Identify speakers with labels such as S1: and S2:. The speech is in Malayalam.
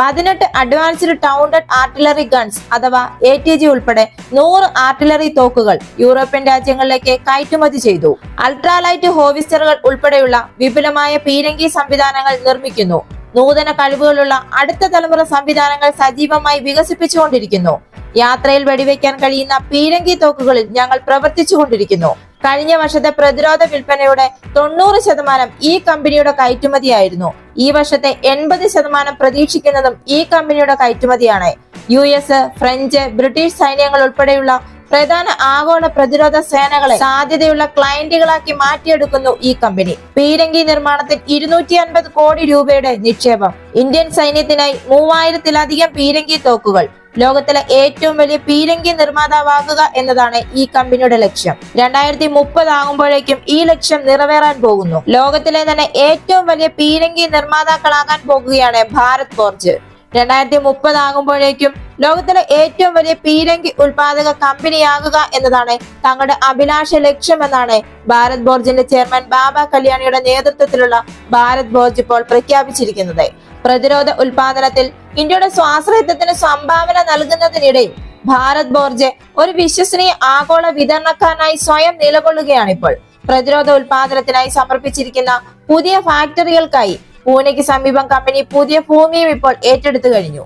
S1: പതിനെട്ട് അഡ്വാൻസ്ഡ് ടൗണ്ടഡ് ആർട്ടിലറി ഗൺസ് അഥവാ എ ടി ജി ഉൾപ്പെടെ നൂറ് ആർട്ടിലറി തോക്കുകൾ യൂറോപ്യൻ രാജ്യങ്ങളിലേക്ക് കയറ്റുമതി ചെയ്തു. അൾട്രാലൈറ്റ് ഹോവിസ്റ്ററുകൾ ഉൾപ്പെടെയുള്ള വിപുലമായ പീരങ്കി സംവിധാനങ്ങൾ നിർമ്മിക്കുന്നു. നൂതന കഴിവുകളുള്ള അടുത്ത തലമുറ സംവിധാനങ്ങൾ സജീവമായി വികസിപ്പിച്ചുകൊണ്ടിരിക്കുന്നു. യാത്രയിൽ വെടിവെക്കാൻ കഴിയുന്ന പീരങ്കി തോക്കുകളിൽ ഞങ്ങൾ പ്രവർത്തിച്ചുകൊണ്ടിരിക്കുന്നു. കഴിഞ്ഞ വർഷത്തെ പ്രതിരോധ വിൽപ്പനയുടെ തൊണ്ണൂറ് ശതമാനം ഈ കമ്പനിയുടെ കയറ്റുമതിയായിരുന്നു. ഈ വർഷത്തെ എൺപത് ശതമാനം പ്രതീക്ഷിക്കുന്നതും ഈ കമ്പനിയുടെ കയറ്റുമതിയാണ്. യു എസ് ഫ്രഞ്ച് ബ്രിട്ടീഷ് സൈന്യങ്ങൾ ഉൾപ്പെടെയുള്ള പ്രധാന ആഗോള പ്രതിരോധ സേനകളെ സാധ്യതയുള്ള ക്ലയന്റുകളാക്കി മാറ്റിയെടുക്കുന്നു ഈ കമ്പനി. പീരങ്കി നിർമ്മാണത്തിൽ ഇരുന്നൂറ്റി അൻപത് കോടി രൂപയുടെ നിക്ഷേപം. ഇന്ത്യൻ സൈന്യത്തിനായി മൂവായിരത്തിലധികം പീരങ്കി തോക്കുകൾ. ലോകത്തിലെ ഏറ്റവും വലിയ പീരങ്കി നിർമ്മാതാവാകുക എന്നതാണ് ഈ കമ്പനിയുടെ ലക്ഷ്യം. രണ്ടായിരത്തി മുപ്പത് ആകുമ്പോഴേക്കും ഈ ലക്ഷ്യം നിറവേറാൻ പോകുന്നു. ലോകത്തിലെ തന്നെ ഏറ്റവും വലിയ പീരങ്കി നിർമ്മാതാക്കളാകാൻ പോകുകയാണ് ഭാരത് ഫോർജ്. രണ്ടായിരത്തി മുപ്പത് ആകുമ്പോഴേക്കും ലോകത്തിലെ ഏറ്റവും വലിയ പീരങ്കി ഉൽപാദക കമ്പനിയാകുക എന്നതാണ് തങ്ങളുടെ അഭിലാഷ ലക്ഷ്യമെന്നാണ് ഭാരത് ബോർജിന്റെ ചെയർമാൻ ബാബ കല്യാണിയുടെ നേതൃത്വത്തിലുള്ള ഭാരത് ബോർജ് ഇപ്പോൾ പ്രഖ്യാപിച്ചിരിക്കുന്നത്. പ്രതിരോധ ഉൽപാദനത്തിൽ ഇന്ത്യയുടെ സ്വാശ്രയത്വത്തിന് സംഭാവന നൽകുന്നതിനിടയിൽ ഭാരത് ബോർജ് ഒരു വിശ്വസനീയ ആഗോള വിതരണക്കാരനായി സ്വയം നിലകൊള്ളുകയാണിപ്പോൾ. പ്രതിരോധ ഉൽപാദനത്തിനായി സമർപ്പിച്ചിരിക്കുന്ന പുതിയ ഫാക്ടറികൾക്കായി പൂനെക്ക് സമീപം കമ്പനി പുതിയ ഭൂമിയും ഇപ്പോൾ ഏറ്റെടുത്തു കഴിഞ്ഞു.